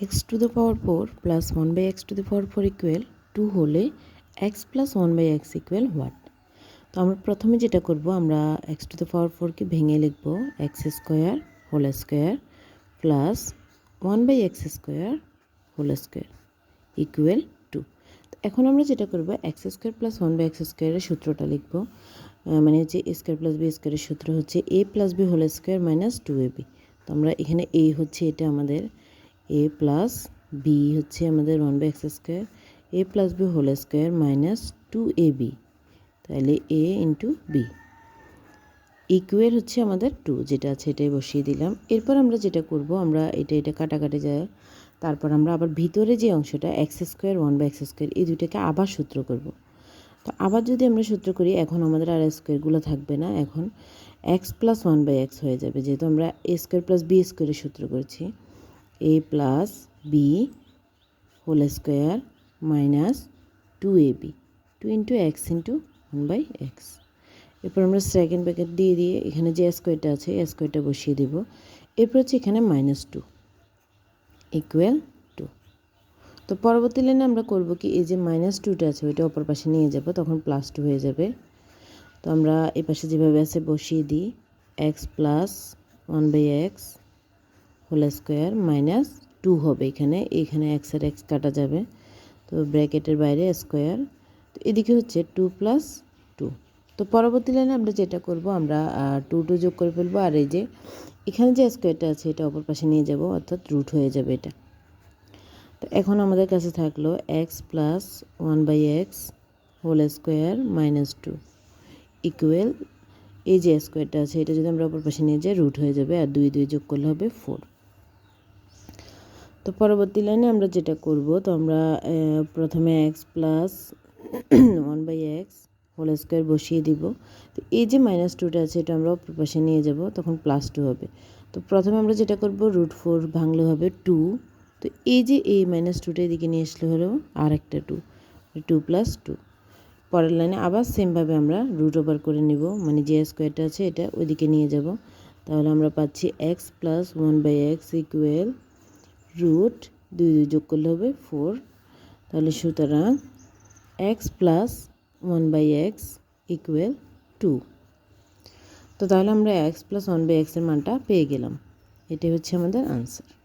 X to the power four plus one by x to the power four equal to হলে x plus one by x equal what তো আমরা প্রথমে যেটা করব, আমরা x to the পাওয়ার ফোরকে ভেঙে লিখব x square whole square plus one by x square whole square equal to তো এখন আমরা যেটা করব x square plus one by x স্কোয়ারের সূত্রটা লিখব। মানে হচ্ছে এ স্কোয়ার প্লাস বি স্কোয়ারের সূত্র হচ্ছে A plus B whole square minus two A B তো আমরা এখানে এ হচ্ছে এটা আমাদের এ প্লাস বি হচ্ছে আমাদের one by x square A plus B whole square minus two A B তাহলে এ ইন্টু বি ইকুয়াল হচ্ছে আমাদের টু যেটা আছে এটাই বসিয়ে দিলাম। এরপর আমরা যেটা করব, আমরা এটা এটা কাটাকাটি যায়। তারপর আমরা আবার ভিতরে যে অংশটা x square one by x square এই দুটাকে আবার সূত্র করব। তো আবার যদি আমরা সূত্র করি, এখন আমাদের আর স্কোয়ারগুলো থাকবে না। এখন x plus one by x হয়ে যাবে, যেহেতু আমরা এ স্কোয়ার প্লাস বি স্কোয়ারের সূত্র করেছি। A plus B whole square minus two A B two into x into one by x এরপর আমরা সেকেন্ড ব্র্যাকেট দিয়ে দিয়ে এখানে যে স্কোয়ারটা আছে স্কোয়ারটা বসিয়ে দেব। এরপর হচ্ছে এখানে মাইনাস টু ইকুয়াল টু তো পরবর্তী লাইনে আমরা করব কি, এই যে মাইনাস টুটা আছে, ওইটা অপর পাশে নিয়ে যাব, তখন প্লাস টু হয়ে যাবে। তো আমরা এই পাশে যেভাবে আছে বসিয়ে দিই x plus one by x whole square minus two হবে এখানে। এখানে এক্স আর এক্স কাটা যাবে। তো ব্র্যাকেটের বাইরে স্কোয়ার। তো এদিকে হচ্ছে টু প্লাস টু। তো পরবর্তী লাইনে আমরা যেটা করব, আমরা টু টু যোগ করে ফেলব। আর এই যে এখানে যে স্কোয়ারটা আছে, এটা অপর পাশে নিয়ে যাব, অর্থাৎ রুট হয়ে যাবে এটা। তো এখন আমাদের কাছে থাকল x plus one by x whole square minus two equal এই যে স্কোয়ারটা আছে, এটা যদি আমরা অপর পাশে নিয়ে যাই, রুট হয়ে যাবে। আর দুই দুই যোগ করলে হবে ফোর। তো পরবর্তী লাইনে আমরা যেটা করব, তো আমরা প্রথমে x plus one by x whole square বসিয়ে দিব। তো এই যে মাইনাস টুটা আছে, এটা আমরা অপর পাশে নিয়ে যাব, তখন প্লাস টু হবে। তো প্রথমে আমরা যেটা করব রুট ফোর ভাঙলে হবে টু তো এই যে এই মাইনাস টুটা এদিকে নিয়ে আসলে হলো আর একটা টু টু প্লাস টু পরের লাইনে আবার সেমভাবে আমরা রুট ওভার করে নিব মানে যে স্কোয়ারটা আছে, এটা ওইদিকে নিয়ে যাব। তাহলে আমরা পাচ্ছি x plus one by x equal root দুই দুই যোগ করলে হবে ফোর তাহলে সুতরাং x plus one by x equal two তো তাহলে আমরা এক্স প্লাস ওয়ান বাই এক্সের মানটা পেয়ে গেলাম। এটাই হচ্ছে আমাদের আনসার